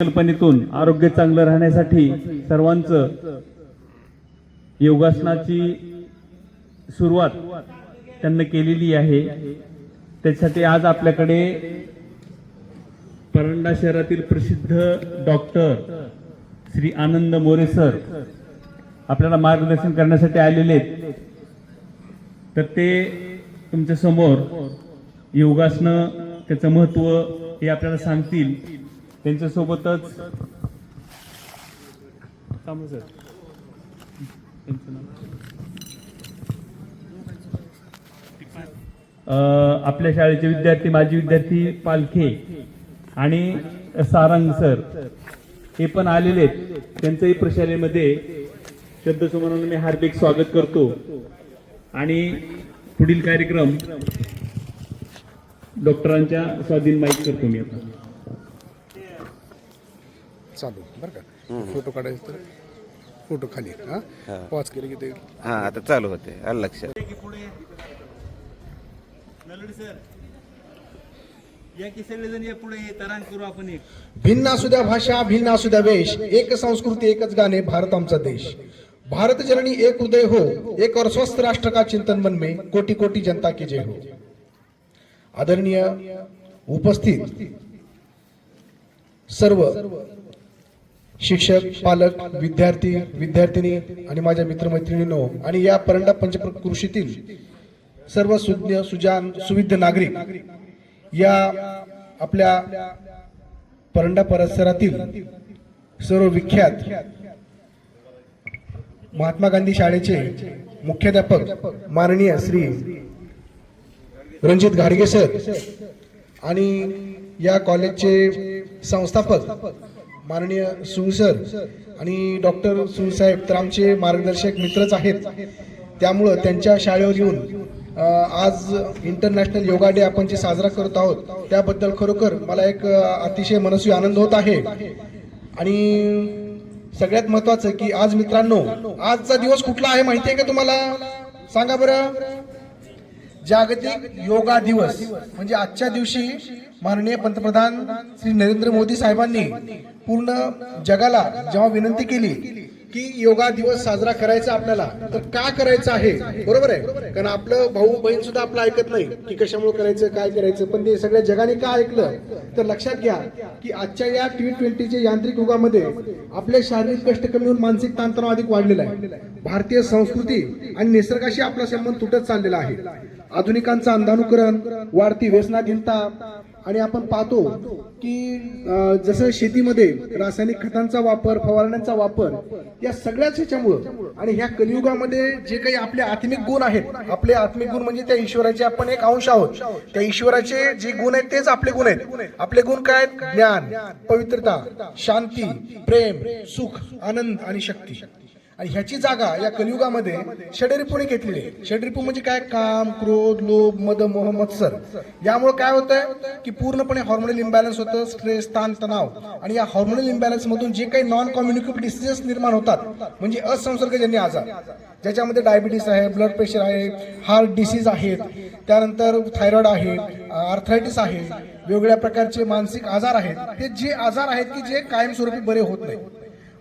कल्पनेतून आरोग्य चांगलं राहण्यासाठी सर्वांचं योगासनाची सुरुवात त्यांनी केलेली आहे. त्यासाठी आज आपल्याकडे परंडा शहरातील प्रसिद्ध डॉक्टर श्री आनंद मोरे सर आपल्याला मार्गदर्शन करण्यासाठी आलेले आहेत. तर ते तुमच्यासमोर योगासनं त्याचं महत्त्व हे आपल्याला सांगतील. त्यांच्यासोबतच सर. आपल्या शाळेचे विद्यार्थी माजी विद्यार्थी पालखे आणि सारंग सर. हे पण आलेले आहेत. त्यांचंही प्रशालेमध्ये शब्दसुमनानं मी हार्दिक स्वागत करतो. आणि पुढील कार्यक्रम डॉक्टरांच्या स्वाधीन माहीत करतो मी आता. चालू बरं का? फोटो काढायचे तर फोटो खाली हा? पॉज केले की ते हा आता चालू होते आलं लक्षात. या की सगळेजण या पुढे तरांग करू आपण एक. भिन्न असू द्या भाषा भिन्न असू द्या वेश एक संस्कृती एकच गाणे भारत आमचा देश. भारत जननी एक हृदय हो एक और स्वस्थ राष्ट्र का चिंतन मन में कोटी कोटी जनता की जय हो. आदरणीय उपस्थित सर्व शिक्षक पालक विद्यार्थी विद्यार्थिनी आणि माझ्या मित्रमैत्रिणींनो आणि या परंडा पंचकृषीतील सर्व सुज्ञ सुजान सुविध नागरिक या आपल्या परंडा परिसरातील सर्व विख्यात महात्मा गांधी शाळेचे मुख्याध्यापक माननीय श्री रणजित घाडगे सर आणि या कॉलेजचे संस्थापक माननीय सुळ सर आणि डॉक्टर सुळसाहेब तर आमचे मार्गदर्शक मित्रच आहेत. त्यामुळं त्यांच्या शाळेवर येऊन आज इंटरनॅशनल योगा डे आपण जे साजरा करत आहोत त्याबद्दल खरोखर मला एक अतिशय मनस्वी आनंद होत आहे. आणि सगळ्यात महत्वाचं की आज मित्रांनो आजचा दिवस कुठला आहे माहिती आहे का तुम्हाला? सांगा बरं. जागतिक योगा दिवस म्हणजे आजच्या दिवशी माननीय पंतप्रधान श्री नरेंद्र मोदी साहेबांनी पूर्ण जगाला जेव्हा विनंती केली की योगा दिवस साजरा करायचा आपल्याला तर का करायचं आहे? बरोबर आहे? कारण आपलं भाऊ बहीण सुद्धा आपलं ऐकत नाही की कशामुळे करायचं काय करायचं. पण ते सगळ्या जगाने का ऐकलं? तर लक्षात घ्या की आजच्या या टी ट्वेंटीच्या यांत्रिक युगामध्ये आपले शारीरिक कष्ट कमी होऊन मानसिक ताणतणाव अधिक वाढलेला आहे. भारतीय संस्कृती आणि निसर्गाशी आपला संबंध तुटत चाललेला आहे. आधुनिकांचं अंधानुकरण वाढती व्यसनाधीनता आणि आपण पाहतो की जसं शेतीमध्ये रासायनिक खतांचा वापर फवारण्यांचा वापर या सगळ्याच ह्याच्यामुळं आणि ह्या कलियुगामध्ये जे काही आपले आत्मिक गुण आहेत आपले आत्मिक गुण म्हणजे त्या ईश्वराचे आपण एक अंश आहोत. त्या ईश्वराचे जे गुण आहेत तेच आपले गुण आहेत. आपले गुण काय आहेत? ज्ञान पवित्रता शांती प्रेम सुख आनंद आणि शक्ती. आणि ह्याची जागा या कलियुगामध्ये षडरिपूने घेतलेली आहे. षडरिपू म्हणजे काय? काम क्रोध लोभ मद मोह मत्सर. यामुळे काय होतंय? की पूर्णपणे हॉर्मोनल इम्बॅलन्स होतं स्ट्रेस ताण तणाव. आणि या हॉर्मोनल इम्बॅलन्स मधून जे काही नॉन कॉम्युनिकेबल डिसीजेस निर्माण होतात म्हणजे असंसर्गजन्य आजार ज्याच्यामध्ये डायबिटीस आहे ब्लड प्रेशर आहे हार्ट डिसीज आहेत त्यानंतर थायरॉइड आहे आर्थरायटिस आहे वेगवेगळ्या प्रकारचे मानसिक आजार आहेत. हे जे आजार आहेत की जे कायमस्वरूपी बरे होत नाही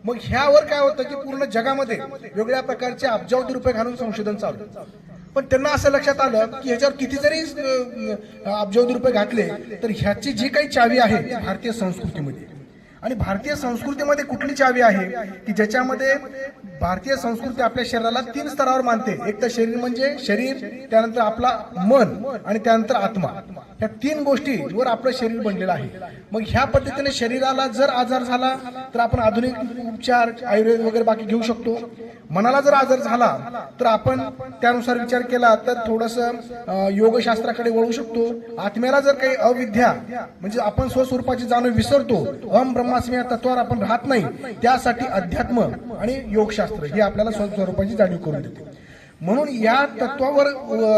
मग ह्यावर काय होतं की पूर्ण जगामध्ये वेगळ्या प्रकारचे अब्जावधी रुपये घालून संशोधन चालू. पण त्यांना असं लक्षात आलं की ह्याच्यावर किती जरी अब्जावधी रुपये घातले तर ह्याची जी काही चावी आहे ती भारतीय संस्कृतीमध्ये. आणि भारतीय संस्कृतीमध्ये कुठली चावी आहे? की ज्याच्यामध्ये भारतीय संस्कृती आपल्या शरीराला तीन स्तरावर मानते. एक तर शरीर म्हणजे शरीर त्यानंतर आपला मन आणि त्यानंतर आत्मा. या तीन गोष्टीवर आपलं शरीर बनलेलं आहे. मग ह्या पद्धतीने शरीराला जर आजार झाला तर आपण आधुनिक उपचार आयुर्वेद वगैरे बाकी घेऊ शकतो. मनाला जर आजार झाला तर आपण त्यानुसार विचार केला तर थोडस योगशास्त्राकडे वळू शकतो. आत्म्याला जर काही अविद्या म्हणजे आपण स्वस्वरूपाची जाणीव विसरतो अम ब्रह्मास्मी या तत्वावर आपण राहत नाही त्यासाठी अध्यात्म आणि योगशास्त्र. हे आपल्याला स्वस्वरूपाची जाणीव करून देते. म्हणून या तत्वावर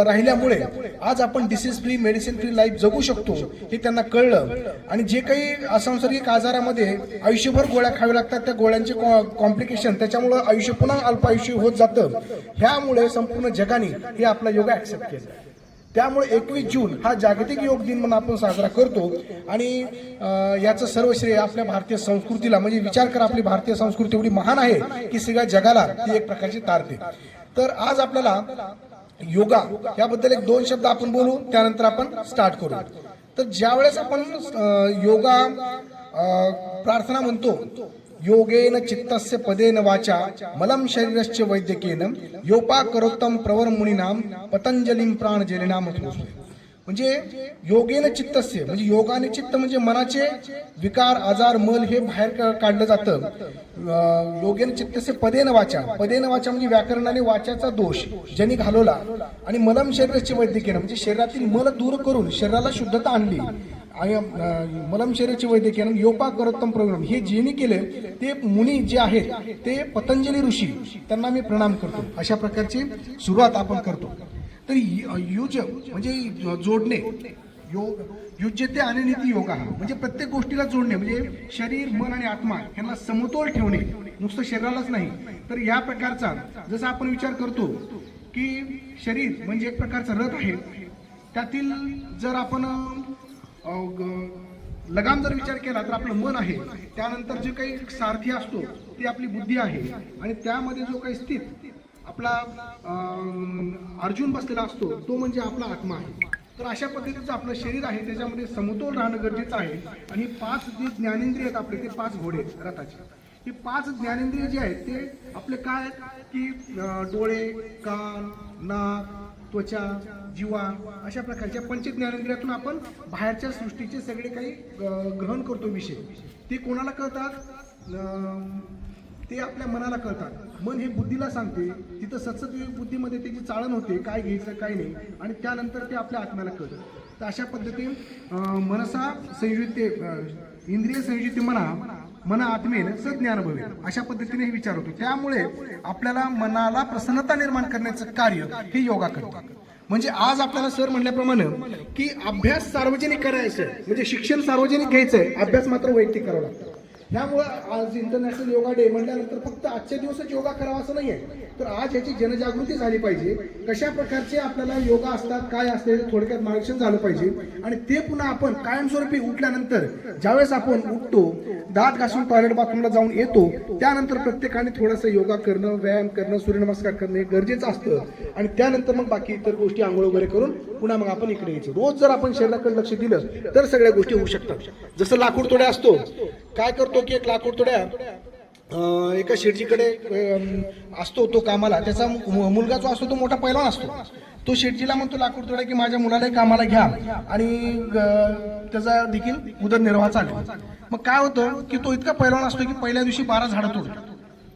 राहिल्यामुळे आज आपण disease free medicine free life जगू शकतो हे त्यांना कळलं. आणि जे काही असंसर्गिक आजारामध्ये आयुष्यभर गोळ्या खाव्या लागतात त्या गोळ्यांचे कॉम्प्लिकेशन त्याच्यामुळं आयुष्य पुन्हा अल्प आयुष्य होत जातं. ह्यामुळे संपूर्ण जगाने हे आपला योगा ऍक्सेप्ट केलं. त्यामुळे एकवीस जून हा जागतिक योग दिन म्हणून आपण साजरा करतो. आणि याचं सर्व श्रेय आपल्या भारतीय संस्कृतीला. म्हणजे विचार करा आपली भारतीय संस्कृती एवढी महान आहे की सगळ्या जगाला ती एक प्रकारची तारते तर आज आपल्याला योगा याबद्दल एक दोन शब्द आपण बोलू त्यानंतर आपण स्टार्ट करू तर ज्यावेळेस आपण योगा प्रार्थना म्हणतो योगेन चित्तस्य पदेन वाचा मलम शरीरस्य वैद्यकेन योपा करोत्तम प्रवर मुनीनाम पतंजलीम प्राणजलीनाम म्हणजे योगेन चित्तस्य म्हणजे योगाने चित्त म्हणजे मनाचे विकार आजार मल हे बाहेर काढलं जातं. योगेन चित्तस्य पदेन वाचा. पदेन वाचा म्हणजे व्याकरणाने वाचाचा दोष ज्यांनी घालवला. आणि मलम शरीराचे वैद्यकीय म्हणजे शरीरातील मल दूर करून शरीराला शुद्धता आणली. आयम अं, मलम शरीराचे वैद्यकीय योपा करोत्तम प्रवीण हे ज्यांनी केले ते मुनी जे आहेत ते पतंजली ऋषी त्यांना मी प्रणाम करतो. अशा प्रकारची सुरुवात आपण करतो. तर य- युज म्हणजे जोडणे योग युज्यते आणि नीती योगा म्हणजे प्रत्येक गोष्टीला जोडणे म्हणजे शरीर मन आणि आत्मा यांना समतोल ठेवणे नुसतं शरीरालाच नाही. तर या प्रकारचा जसा आपण विचार करतो की शरीर म्हणजे एक प्रकारचा रथ आहे. त्यातील जर आपण लगाम जर विचार केला तर आपलं मन आहे. त्यानंतर जे काही सारथी असतो ती आपली बुद्धी आहे. आणि त्यामध्ये जो काही स्थित आपला अर्जुन बसलेला असतो तो म्हणजे आपला आत्मा आहे. तर अशा पद्धतीचं आपलं शरीर आहे त्याच्यामध्ये समतोल राहणं गरजेचं आहे. आणि पाच जे ज्ञानेंद्रिय आहेत आपले ते पाच घोडे आहेत रथाचे. हे पाच ज्ञानेंद्रिय जे आहेत ते आपले काय की डोळे कान नाक त्वचा जीवा अशा प्रकारच्या पंचज्ञानेंद्रियातून आपण बाहेरच्या सृष्टीचे सगळे काही ग्रहण करतो विषय. ते कोणाला कळतात? ते आपल्या मनाला कळतात. मन हे बुद्धीला सांगते तिथं सतसत बुद्धीमध्ये त्याची चाळण होते काय घ्यायचं काय नाही आणि त्यानंतर ते आपल्या आत्म्याला कळतं. तर अशा पद्धतीने मनसा संयुक्ते इंद्रिय संयुते मना मना आत्मेन सज्ञान भवे अशा पद्धतीने हे विचार होतो. त्यामुळे आपल्याला मनाला प्रसन्नता निर्माण करण्याचं कार्य हे योगा करतात म्हणजे आज आपल्याला सर म्हणल्याप्रमाणे की अभ्यास सार्वजनिक करायचं म्हणजे शिक्षण सार्वजनिक घ्यायचंय अभ्यास मात्र वैयक्तिक करावा लागतो. ह्यामुळं आज इंटरनॅशनल योगा डे म्हटल्यानंतर फक्त आजच्या दिवसच योगा करावा असं नाही आहे तर आज याची जनजागृती झाली पाहिजे. कशा प्रकारचे आपल्याला योगा असतात काय असते थोडक्यात मार्गदर्शन झालं पाहिजे. आणि ते पुन्हा आपण कायमस्वरूपी उठल्यानंतर ज्यावेळेस आपण उठतो दात घासून टॉयलेट बाथरूमला जाऊन येतो त्यानंतर प्रत्येकाने थोडंसं योगा करणं व्यायाम करणं सूर्यनमस्कार करणं हे गरजेचं असतं. आणि त्यानंतर मग बाकी इतर गोष्टी आंघोळ वगैरे करून पुन्हा मग आपण इकडे यायचं. रोज जर आपण शरीराकडे लक्ष दिलं तर सगळ्या गोष्टी होऊ शकतात. जसं लाकूड तोड्या असतो काय करतो की एक लाकूड तोड्या एका शेटजीकडे असतो तो कामाला. त्याचा मु- मुलगा जो असतो तो मोठा पैलवान असतो. तो शेटजीला म्हणतो लाकूड तोड्या की माझ्या मुलाला कामाला घ्या आणि त्याचा देखील उदरनिर्वाह चालेल. मग काय होतं की तो इतका पैलवान असतो की पहिल्या दिवशी बारा झाडं तोडतो.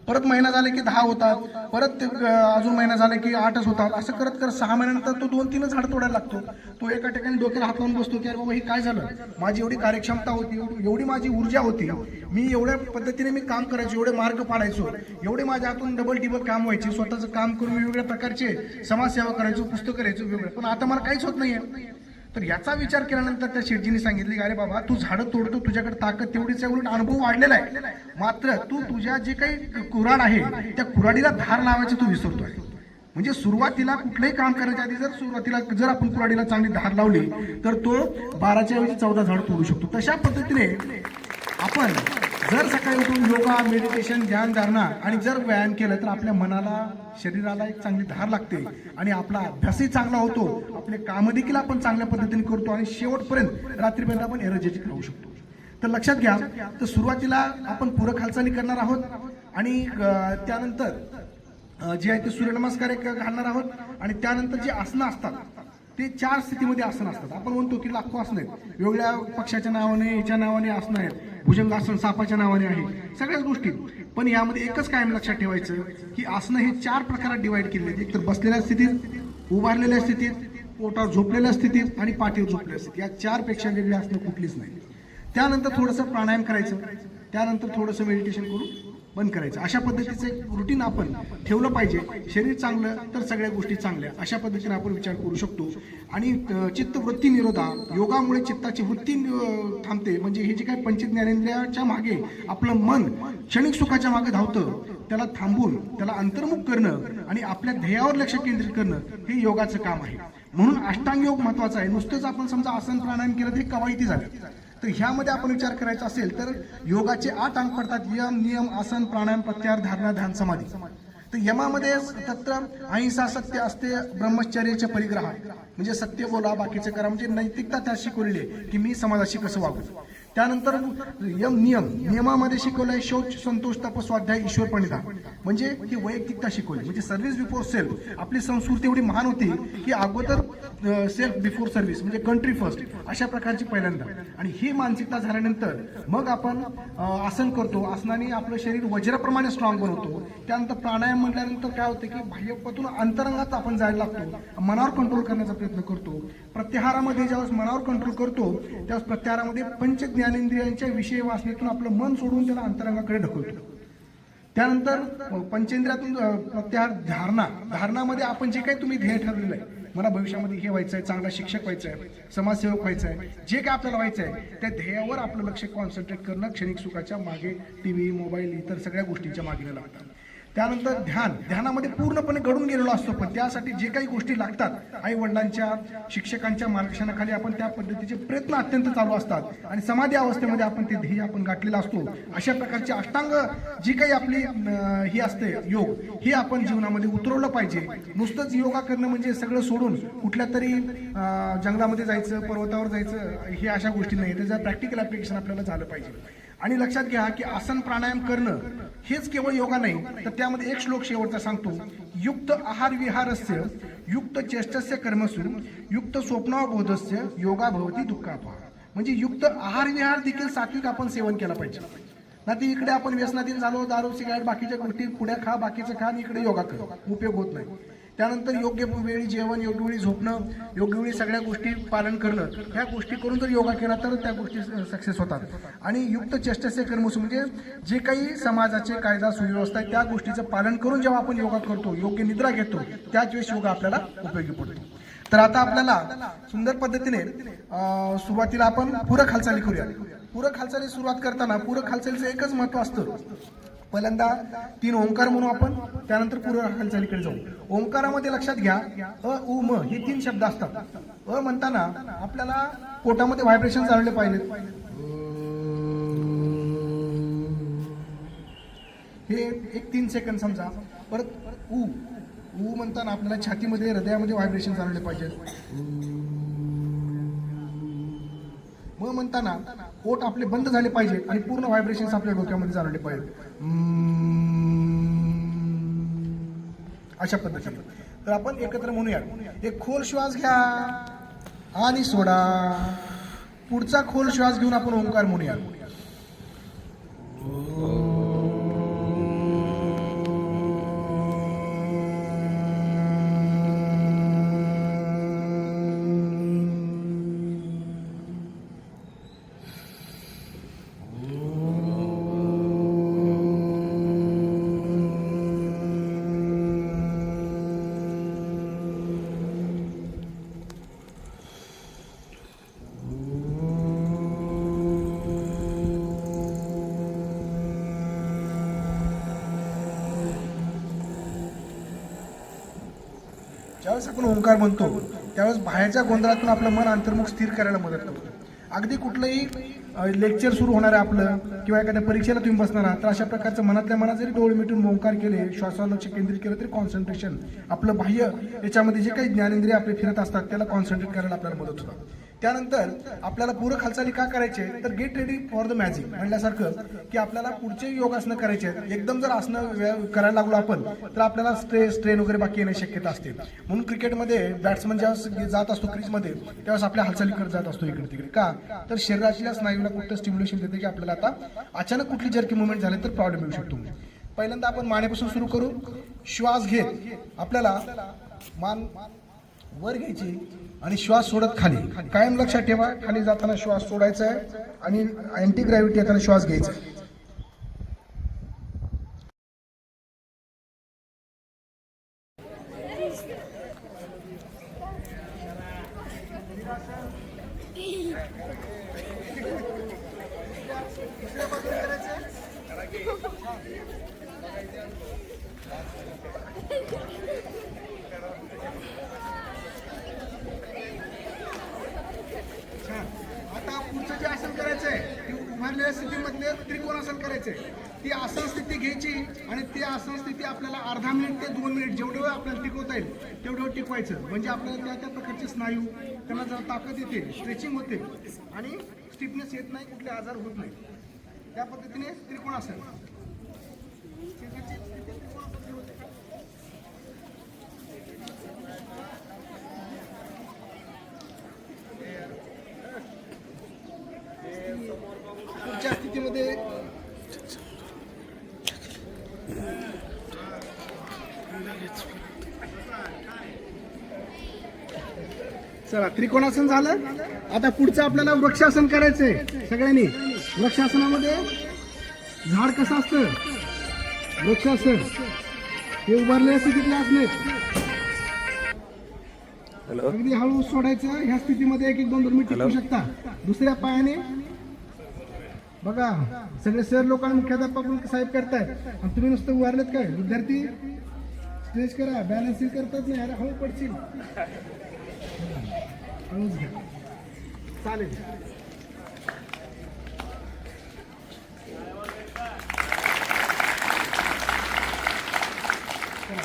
परत महिना झाला की दहा होतात परत ते अजून महिना झाला की आठच होतात. असं करत करत सहा महिन्यानंतर तो दोन तीनच झाड तोडायला लागतो. तो एका ठिकाणी डोक्याला हात लावून बसतो की अरे बाबा हे काय झालं? माझी एवढी कार्यक्षमता होती एवढी- एवढी माझी ऊर्जा होती. मी एवढ्या पद्धतीने मी काम करायचो एवढे मार्ग पाडायचो. एवढे माझ्या हातून डबल टिबल काम व्हायचे. स्वतःचं काम करून वेगवेगळ्या प्रकारचे समाजसेवा करायचो पुस्तक करायचो वेगळं पण आता मला काहीच होत नाहीये. तर याचा विचार केल्यानंतर त्या शेटजीने सांगितले की अरे बाबा तू झाडं तोडतो तुझ्याकडे ताकद तेवढीच आहे उलट अनुभव वाढलेला आहे. मात्र तू तुझ्या जे काही कुराड आहे त्या कुराडीला धार लावायचं तू विसरतोय. म्हणजे सुरुवातीला कुठलंही काम करायच्या आधी जर सुरुवातीला जर आपण कुराडीला चांगली धार लावली तर तो बाराच्या ऐवजी चौदा झाड तोडू शकतो. तशा पद्धतीने आपण जर सकाळी उठून योगा मेडिटेशन ध्यान धारणा आणि जर व्यायाम केलं तर आपल्या मनाला शरीराला एक चांगली धार लागते आणि आपला अभ्यासही चांगला होतो. आपले काम देखील आपण चांगल्या पद्धतीने करतो आणि शेवटपर्यंत रात्रीपर्यंत आपण एनर्जेटिक राहू शकतो. तर लक्षात घ्या तर सुरुवातीला आपण पूरक हालचाली करणार आहोत आणि त्यानंतर जे आहे ते सूर्यनमस्कार एक घालणार आहोत आणि त्यानंतर जे आसनं असतात ते चार स्थितीमध्ये आसनं असतात. आपण म्हणतो की लाखो आसन आहेत. वेगवेगळ्या पक्षाच्या नावाने याच्या नावाने आसनं आहेत. भुजंगासन सापाच्या नावाने आहे. सगळ्याच गोष्टी. पण यामध्ये एकच कायम लक्षात ठेवायचं की आसनं हे चार प्रकारात डिवाइड केलेले आहेत. एकतर बसलेल्या स्थितीत उभारलेल्या स्थितीत पोटावर झोपलेल्या स्थितीत आणि पाठीवर झोपलेल्या स्थितीत. या चारपेक्षा वेगळी आसनं कुठलीच नाही त्यानंतर थोडंसं प्राणायाम करायचं. त्यानंतर थोडंसं मेडिटेशन करून बंद करायचं. अशा पद्धतीचं एक रुटीन आपण ठेवलं पाहिजे. शरीर चांगलं तर सगळ्या गोष्टी चांगल्या. अशा पद्धतीने आपण विचार करू शकतो. आणि चित्तवृत्ती निरोधा योगामुळे चित्ताची वृत्ती थांबते. म्हणजे हे जे काही पंचज्ञानेंद्रियाच्या मागे आपलं मन क्षणिक सुखाच्या मागे धावतं त्याला थांबून त्याला अंतर्मुख करणं आणि आपल्या ध्येयावर लक्ष केंद्रित करणं हे योगाचं काम आहे. म्हणून अष्टांग योग महत्त्वाचा आहे. नुसतंच आपण समजा आसन प्राणायाम केलं तरी कवायती झाली. तर ह्यामध्ये आपण विचार करायचा असेल तर योगाचे आठ अंग पडतात. यम नियम आसन प्राणायाम प्रत्याहार धारणा ध्यान समाधी. तर यमामध्ये तत्र अहिंसा सत्य असते ब्रह्मचर्याचे परिग्रह. म्हणजे सत्य बोला बाकीचे करा. म्हणजे नैतिकता त्या शिकवलेली आहे की मी समाजाशी कसं वागू? त्यानंतर यम नियम नियमामध्ये शिकवलंय शौच संतोष तपस्वाध्याय ईश्वर प्रणिधा म्हणजे ही वैयक्तिकता शिकवली. म्हणजे सर्व्हिस बिफोर सेल्फ आपली संस्कृती एवढी महान होती की अगोदर सेल्फ बिफोर सर्व्हिस म्हणजे कंट्री फर्स्ट अशा प्रकारची पहिल्यांदा. आणि ही मानसिकता झाल्यानंतर मग आपण आसन करतो. आसनाने आपलं शरीर वज्राप्रमाणे स्ट्रॉंग बनवतो. त्यानंतर प्राणायाम म्हटल्यानंतर काय होतं की बाह्यपातून अंतरंगात आपण जायला लागतो. मनावर कंट्रोल करण्याचा प्रयत्न करतो. प्रत्याहारामध्ये ज्यावेळेस मनावर कंट्रोल करतो त्यावेळेस प्रत्याहारामध्ये पंचज्ञान ज्ञानेंद्रियांच्या विषय वासनेतून आपलं मन सोडून त्याला अंतरंगाकडे ढकलतो. त्यानंतर पंचेंद्रियातून प्रत्याहार धारणा. धारणामध्ये आपण जे काही तुम्ही ध्येय ठरलेलं आहे मला भविष्यामध्ये हे व्हायचं आहे चांगला शिक्षक व्हायचं आहे समाजसेवक व्हायचं आहे जे काय आपल्याला व्हायचं आहे त्या ध्येयावर आपलं लक्ष कॉन्सन्ट्रेट करणं क्षणिक सुखाच्या मागे टी व्ही मोबाईल इतर सगळ्या गोष्टींच्या मागे लागतात. त्यानंतर ध्यान. ध्यानामध्ये पूर्णपणे घडून गेलेलो असतो पण त्यासाठी जे काही गोष्टी लागतात आई वडिलांच्या शिक्षकांच्या मार्गदर्शनाखाली आपण त्या पद्धतीचे प्रयत्न अत्यंत चालू असतात. आणि समाधी अवस्थेमध्ये आपण ते ध्येय आपण गाठलेला असतो. अशा प्रकारचे अष्टांग जी काही आपली ही असते योग हे आपण जीवनामध्ये उतरवलं पाहिजे. नुसतंच योगा करणं म्हणजे सगळं सोडून कुठल्या तरी जंगलामध्ये जायचं पर्वतावर जायचं हे अशा गोष्टी नाही त्याचं प्रॅक्टिकल ऍप्लिकेशन आपल्याला झालं पाहिजे. आणि लक्षात घ्या की आसन प्राणायाम करणं हेच केवळ योगा नाही तर त्यामध्ये एक श्लोक शेवटचा सांगतो. युक्त आहार विहारस्य युक्त चेष्टस्य कर्मसु युक्त स्वप्नावबोधस्य योगा भवती दुःखापहा म्हणजे युक्त आहार विहार देखील सात्विक आपण सेवन केला पाहिजे. ना ती इकडे आपण व्यसनाधीन झालो दारू सिगारेट बाकीच्या गोष्टी पुढे खा बाकीचं खा आणि इकडे योगा कर. उपयोग होत नाही. त्यानंतर योग्य वेळी जेवण योग्य वेळी झोपणं योग्य वेळी सगळ्या गोष्टी पालन करणं ह्या गोष्टी करून जर योगा केला तर त्या गोष्टी सक्सेस होतात. आणि युक्त चेष्टस्य कर्मसू म्हणजे जे काही समाजाचे कायदा सुव्यवस्था आहे त्या गोष्टीचं पालन करून जेव्हा आपण योगा करतो योग्य निद्रा घेतो त्याच वेळेस योगा आपल्याला उपयोगी पडतो. तर आता आपल्याला सुंदर पद्धतीने सुरुवातीला आपण पूरक हालचाली करूया. पूरक हालचाली सुरुवात करताना पूरक हालचालीचं एकच महत्त्व असतं. पहिल्यांदा तीन ओंकार म्हणू आपण त्यानंतर पूरक हालचालीकडे जाऊ. ओंकारामध्ये लक्षात घ्या अ उ म हे तीन शब्द असतात. अ म्हणताना आपल्याला पोटामध्ये व्हायब्रेशन जाणले पाहिजे हे एक तीन सेकंद समजा. परत उ उ म्हणताना आपल्याला छातीमध्ये हृदयामध्ये व्हायब्रेशन चालवले पाहिजेत. म म्हणताना ओट आपले बंद झाले पाहिजे आणि पूर्ण व्हायब्रेशन आपल्या डोक्यामध्ये चालवले पाहिजे अशा पद्धतीने. तर आपण एकत्र म्हणूया एक खोल श्वास घ्या आणि सोडा. पुढचा खोल श्वास घेऊन आपण ओंकार म्हणूया ज्यावेळेस आपण ओंकार म्हणतो. त्यावेळेस बाहेरच्या गोंधळातून आपलं मन अंतर्मुख स्थिर करायला मदत करतो अगदी कुठलंही लेक्चर सुरू होणार आहे आपलं. किंवा एखाद्या परीक्षेला तुम्ही बसणार आहात तर अशा प्रकारचं मनातल्या मनात जरी डोळे मिटून ओंकार केले श्वासावर लक्ष केंद्रित केलं तरी कॉन्सन्ट्रेशन आपलं बाह्य याच्यामध्ये जे काही ज्ञानेंद्रिय आपले फिरत असतात त्याला कॉन्सन्ट्रेट करायला आपल्याला मदत होतं त्यानंतर आपल्याला पूरक हालचाली का करायचे? तर get ready for the magic म्हणल्यासारखं की आपल्याला पुढचे योगासनं करायचे आहेत. एकदम जर आसनं करायला लागलो आपण तर आपल्याला स्ट्रेस स्ट्रेन वगैरे बाकी येण्याची शक्यता असते. म्हणून क्रिकेटमध्ये बॅट्समन ज्यावेळेस जात असतो क्रीजमध्ये त्यावेळेस आपल्या हालचाली करत जात असतो इकडे तिकडे का? तर शरीराच्या स्नायूला कुठं स्टिम्युलेशन देते की आपल्याला आता अचानक कुठली जर्की मुवमेंट झाली तर प्रॉब्लेम येऊ शकतो. पहिल्यांदा आपण मानेपासून सुरू करू. श्वास घेत आपल्याला मान वर घ्यायची आणि श्वास सोडत खाली. कायम लक्षात ठेवा. खाली जाताना श्वास सोडायचा आहे आणि अँटी ग्रॅव्हिटी येताना श्वास घ्यायचा आहे. मिनिट जेवढं आपल्याला टिकवता येईल तेवढं टिकवायचं. म्हणजे आपल्याला त्या त्या प्रकारचे स्नायू त्यांना जरा ताकद येते स्ट्रेचिंग होते आणि स्टिफनेस येत नाही कुठले आजार होत नाही त्या पद्धतीने त्रिकोण असेल पुढच्या स्थितीमध्ये चला त्रिकोणासन झालं. आता पुढचं आपल्याला वृक्षासन करायचंय सगळ्यांनी. वृक्षासनामध्ये झाड कसं असतं? वृक्षासन. हे उभारलेल्या स्थितीतले असणे हॅलो अगदी हळू सोडायचं ह्या स्थितीमध्ये एक एक दोन दोन मिनिट टिकू शकता. दुसऱ्या पायाने. बघा सगळे सर लोक आणि मुख्याध्यापक साहेब करतायत. आणि तुम्ही नुसतं उभारलेत काय? विद्यार्थी स्ट्रेच करा. बॅलन्सिंग करतात नाही. अरे हळू पडशील. हळूच घ्या चालेल.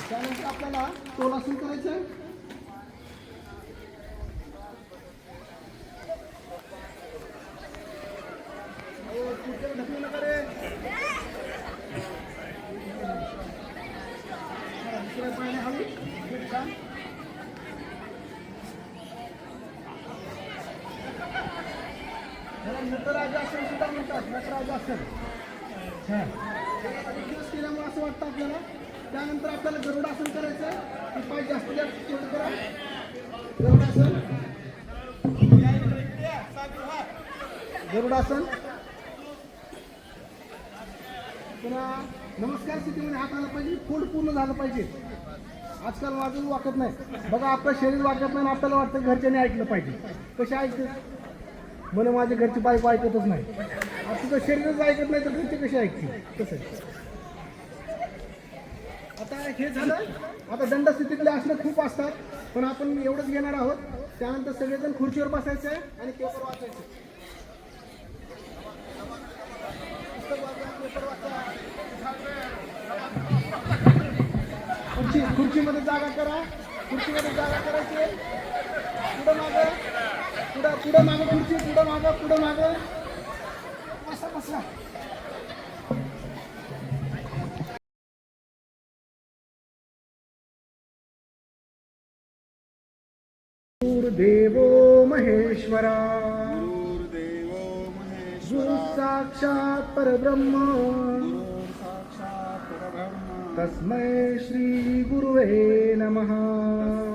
त्यानंतर आपल्याला टोलासन करायचं? आहे दुसऱ्या पायाने हळू खूप छान ह्याला नटराजासन सुद्धा म्हणतात नटराजासन हा दिवस केल्यामुळे असं वाटतं आपल्याला त्यानंतर आपल्याला गरुडासन करायचं आहे जास्त गरुडासन. गरुडासन. पुन्हा नमस्कार स्थितीमध्ये हात आला पाहिजे. फोड पूर्ण झालं पाहिजे. आजकाल वाजून वाकत नाही. बघा आपलं शरीर वाकत नाही आणि आपल्याला वाटतं घरच्याने ऐकलं पाहिजे. कसे ऐकते? म्हणे माझ्या घरची बायको ऐकतच नाही. आता तुझं शरीरच ऐकत नाही तर घरचे कसे ऐकतील? कसं आता हे झालं. आता दंड स्थितीकडे असणं खूप असतात. पण आपण एवढंच घेणार आहोत. त्यानंतर सगळेजण खुर्चीवर बसायचं आहे आणि पेपर वाचायचं. खुर्ची खुर्चीमध्ये जागा करा. खुर्चीमध्ये जागा करायची. पुढं मागं. पुढं पुढं मागं खुर्ची पुढं मागं पुढं मागं. बसा बसा. महेश्वरा। परब्रह्म साक्षात परब्रह्म। तस्मै श्री गुरुवे नमः।